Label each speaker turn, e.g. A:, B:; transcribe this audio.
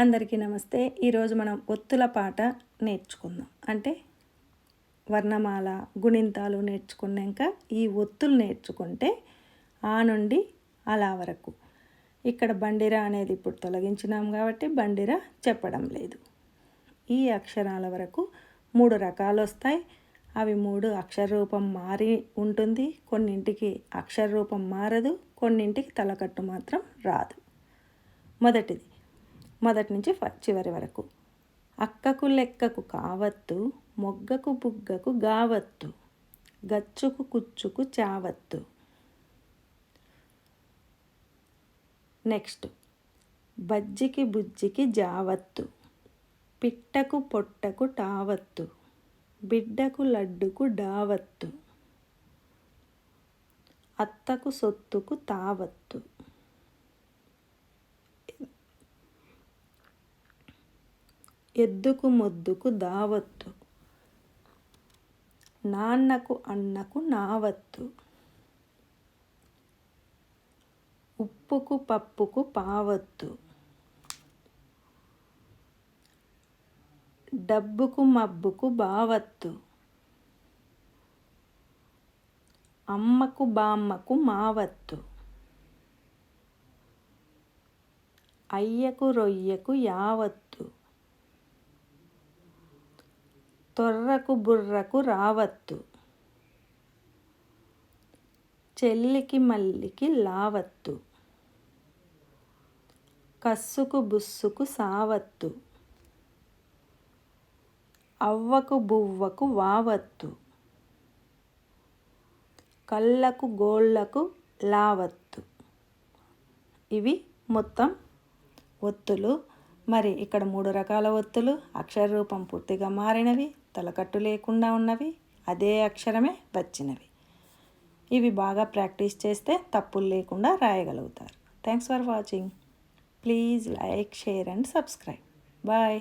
A: అందరికీ నమస్తే. ఈరోజు మనం ఒత్తుల పాట నేర్చుకుందాం. అంటే వర్ణమాల గుణింతాలు నేర్చుకున్నాక ఈ ఒత్తులు నేర్చుకుంటే ఆ నుండి అలా వరకు. ఇక్కడ బండిరా అనేది ఇప్పుడు తొలగించినాం కాబట్టి బండిరా చెప్పడం లేదు. ఈ అక్షరాల వరకు మూడు రకాలు వస్తాయి. అవి మూడు అక్షర రూపం మారి ఉంటుంది. కొన్నింటికి అక్షర రూపం మారదు కొన్నింటికి తలకట్టు మాత్రం రాదు. మొదటిది మొదటి నుంచి చివరి వరకు. అక్కకు లెక్కకు కావత్తు మొగ్గకు బుగ్గకు గావత్తు గచ్చుకు కుచ్చుకు చావత్తు. నెక్స్ట్ బజ్జికి బుజ్జికి జావత్తు పిట్టకు పొట్టకు టావత్తు బిడ్డకు లడ్డుకు డావత్తు అత్తకు సొత్తుకు తావత్తు. ఎద్దుకు మొద్దుకు దావత్తు. నాన్నకు అన్నకు నావత్తు. ఉప్పుకు పప్పుకు పావత్తు. డబ్బుకు మబ్బుకు బావత్తు. అమ్మకు బామ్మకు మావత్తు. అయ్యకు రొయ్యకు యావత్తు. తొర్రకు బుర్రకు రావత్తు. చెల్లికి మల్లికి లావత్తు. కస్సుకు బుస్సుకు సావత్తు. అవ్వకు బువ్వకు వావత్తు. కళ్ళకు గోళ్ళకు లావత్తు. ఇవి మొత్తం ఒత్తులు. మరి ఇక్కడ మూడు రకాల ఒత్తులు. అక్షర రూపం పూర్తిగా మారినవి. తలకట్టు లేకుండా ఉన్నవి అదే అక్షరమే వచ్చినవి. ఇవి బాగా ప్రాక్టీస్ చేస్తే తప్పులు లేకుండా రాయగలుగుతారు. Thanks for watching. Please like share and subscribe. Bye.